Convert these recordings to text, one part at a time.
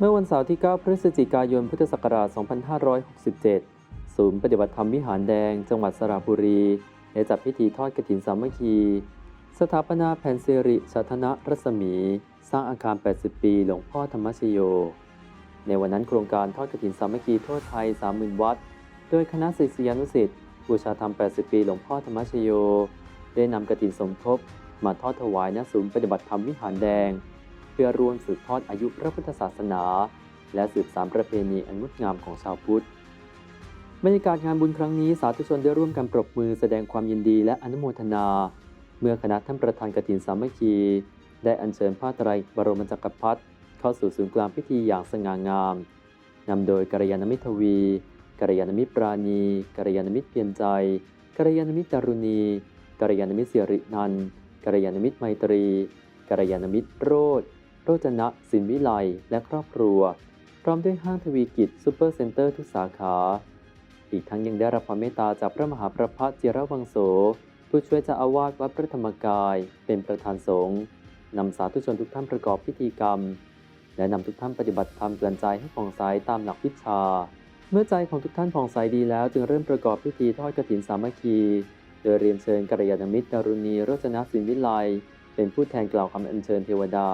เมื่อวันเสาร์ที่ 9 พฤศจิกายน พุทธศักราช 2567 ศูนย์ปฏิบัติธรรมวิหารแดง จังหวัดสระบุรีได้จัดพิธีทอดกฐินสามัคคี สถาปนาแผ่นสิริสัทนะรัศมี สร้างอาคาร 80 ปี หลวงพ่อธรรมชโย ในวันนั้นโครงการทอดกฐินสามัคคีทั่วไทย 30,000 วัด โดยคณะศิษยานุศิษย์บูชาธรรม 80 ปีหลวงพ่อธรรมชโย ได้นำกฐินสมทบ มาทอดถวายณศูนย์ปฏิบัติธรรมวิหารแดง พื่อร่วมสืบทอดอายุพระพุทธศาสนา และสืบสานประเพณีอันงดงามของชาวพุทธบรรยากาศงานบุญครั้งนี้สาธุชนได้ร่วมกันปรบมือแสดงความยินดีและอนุโมทนา เมื่อคณะท่านประธานกฐินสามัคคี ได้อัญเชิญผ้าไตรบรมจักรพรรดิเข้าสู่ศูนย์กลางพิธีอย่างสง่างามนำโดยกัลยาณมิตรทวีกัลยาณมิตรปราณีกัลยาณมิตรเพียรใจกัลยาณมิตรจารุณีกัลยาณมิตรเสียรินันกัลยาณมิตรไมตรีกัลยาณมิตรโรด โรจนะสินวิไลและครอบครัว พร้อมด้วยห้างทวีกิจซูเปอร์เซ็นเตอร์ทุกสาขา อีกทั้งยังได้รับความเมตตาจากพระมหาประพัฒจิรวังโส ผู้ช่วยเจ้าอาวาสวัดพระธรรมกาย เป็นประธานสงฆ์นำสาธุชนทุกท่านประกอบพิธีกรรม และนำทุกท่านปฏิบัติธรรมเตือนใจให้ผ่องใสตามหลักวิชา เมื่อใจของทุกท่านผ่องใสดีแล้ว จึงเริ่มประกอบพิธีทอดกฐินสามัคคีโดยเรียนเชิญกัลยาณมิตรดารุณีโรจนะสินวิไลเป็นผู้แทนกล่าวคำอัญเชิญเทวดา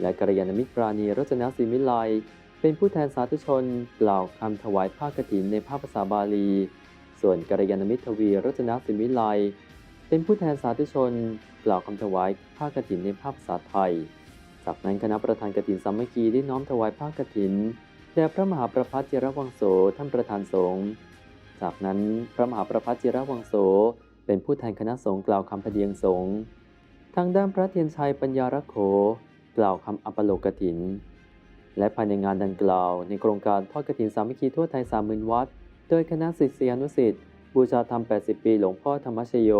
และกัลยาณมิตรปราณีโรจนสินวิไลเป็นผู้แทนสาธุชนกล่าวคำถวายผ้ากฐินในภาคภาษาบาลี ส่วนกัลยาณมิตรทวีโรจนสินวิไลเป็นผู้แทนสาธุชนกล่าวคำถวายผ้ากฐินในภาคภาษาไทย จากนั้นคณะประธานกฐินสามัคคีได้น้อมถวายผ้ากฐินแด่พระมหาประพัฒเจรวังโสท่านประธานสงฆ์จากนั้นพระมหาประพัฒเจรวังโสเป็นผู้แทนคณะสงฆ์กล่าวคำพเดียงสงฆ์ทางด้านพระเทียนชัยปัญญารักโข กล่าวคำอัปโลกถิน และภายในงานดังกล่าว ในโครงการทอดกฐินสามัคคีทั่วไทยสามหมื่นวัด โดยคณะศิษยานุศิษย์บูชาธรรม 80 ปี หลวงพ่อธรรมชโย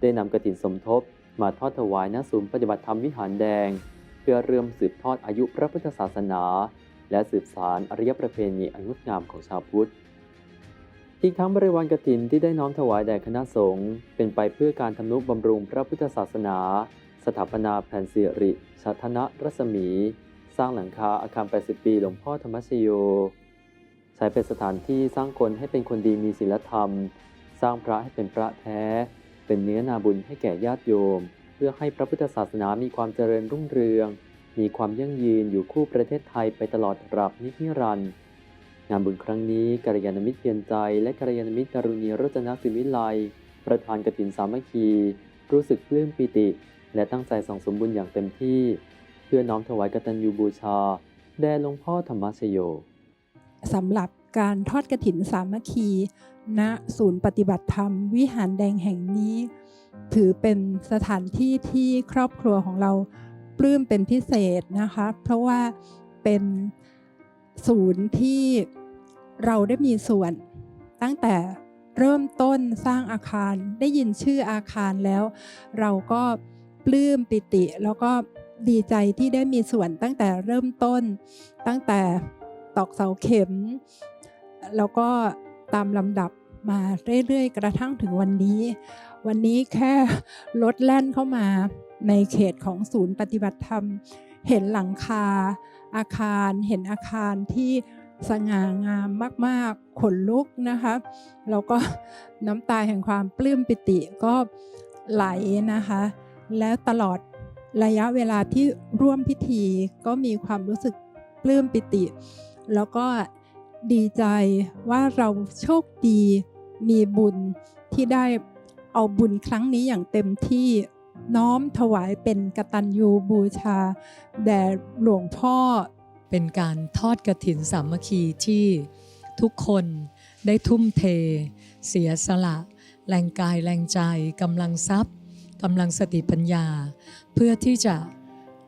ได้นำกฐินสมทบ มาทอดถวายณศูนย์ปฏิบัติธรรมวิหารแดง เพื่อเริ่มสืบทอดอายุพระพุทธศาสนา และสืบสารอริยประเพณีอันงดงามของชาวพุทธอีกทั้งบริวารกฐินที่ได้น้อมถวายแด่คณะสงฆ์เป็นไปเพื่อการทำนุบำรุงพระพุทธศาสนา สถาปนาแผ่นสิริชัทนะรัศมี สร้างหลังคาอาคาร 80 ปีหลวงพ่อธรรมชโย ใช้เป็นสถานที่สร้างคนให้เป็นคนดีมีศีลธรรม สร้างพระให้เป็นพระแท้ เป็นเนื้อนาบุญให้แก่ญาติโยม เพื่อให้พระพุทธศาสนามีความเจริญรุ่งเรือง มีความยั่งยืนอยู่คู่ประเทศไทยไปตลอดตราบนิรันดร์งานบุญครั้งนี้กัลยาณมิตรเพียรใจและกัลยาณมิตรการุณีรจนสิวิไลประธานกฐินสามัคคี รู้สึกปลื้มปิติ และตั้งใจส่งสมบุญอย่างเต็มที่ เพื่อน้อมถวายกตัญญูบูชา แด่หลวงพ่อธรรมชโยสำหรับการทอดกระถินสามัคคี ณศูนย์ปฏิบัติธรรม วิหารแดงแห่งนี้ ถือเป็นสถานที่ที่ครอบครัวของเราปลื้มเป็นพิเศษนะคะ เพราะว่าเป็นศูนย์ที่เราได้มีส่วน ตั้งแต่เริ่มต้นสร้างอาคารได้ยินชื่ออาคารแล้ว เราก็ ปลื้มปิติ แล้วก็ดีใจที่ได้มีส่วนตั้งแต่เริ่มต้น ตั้งแต่ตอกเสาเข็ม แล้วก็ตามลำดับมาเรื่อยๆ กระทั่งถึงวันนี้ วันนี้แค่รถแล่นเข้ามาในเขตของศูนย์ปฏิบัติธรรม เห็นหลังคา อาคารเห็นอาคารที่สง่างามมากๆ ขนลุกนะคะแล้วก็น้ำตาแห่งความปลื้มปิติก็ไหลนะคะ แล้วตลอดระยะเวลาที่ร่วมพิธีก็มีความรู้สึกปลื้มปิติ แล้วก็ดีใจว่าเราโชคดีมีบุญที่ได้เอาบุญครั้งนี้อย่างเต็มที่น้อมถวายเป็นกตัญญูบูชา แด่หลวงพ่อ เป็นการทอดกระถินสามัคคีที่ทุกคนได้ทุ่มเท เสียสละ แรงกายแรงใจกำลังทรัพย์ กำลังสติปัญญา เพื่อที่จะ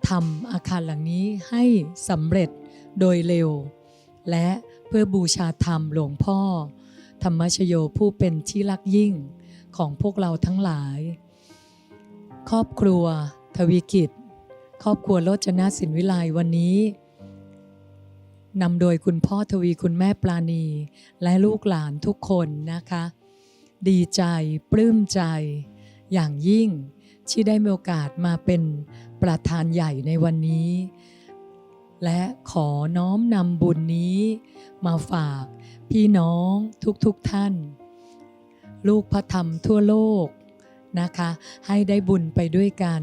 ทำอาคารหลังนี้ให้สำเร็จโดยเร็ว และเพื่อบูชาธรรมหลวงพ่อ ธรรมชโยผู้เป็นที่รักยิ่งของพวกเราทั้งหลาย ครอบครัว ทวีกิจ ครอบครัวโรจนะสินวิไลวันนี้นำโดยคุณพ่อทวีคุณแม่ปลาณี และลูกหลานทุกคนนะคะ ดีใจ ปลื้มใจ อย่างยิ่งที่ได้มีโอกาสมาเป็นประธานใหญ่ในวันนี้ และขอน้อมนำบุญนี้ มาฝากพี่น้องทุกๆทท่าน ลูกพระธรรมทั่วโลกนะคะ ให้ได้บุญไปด้วยกัน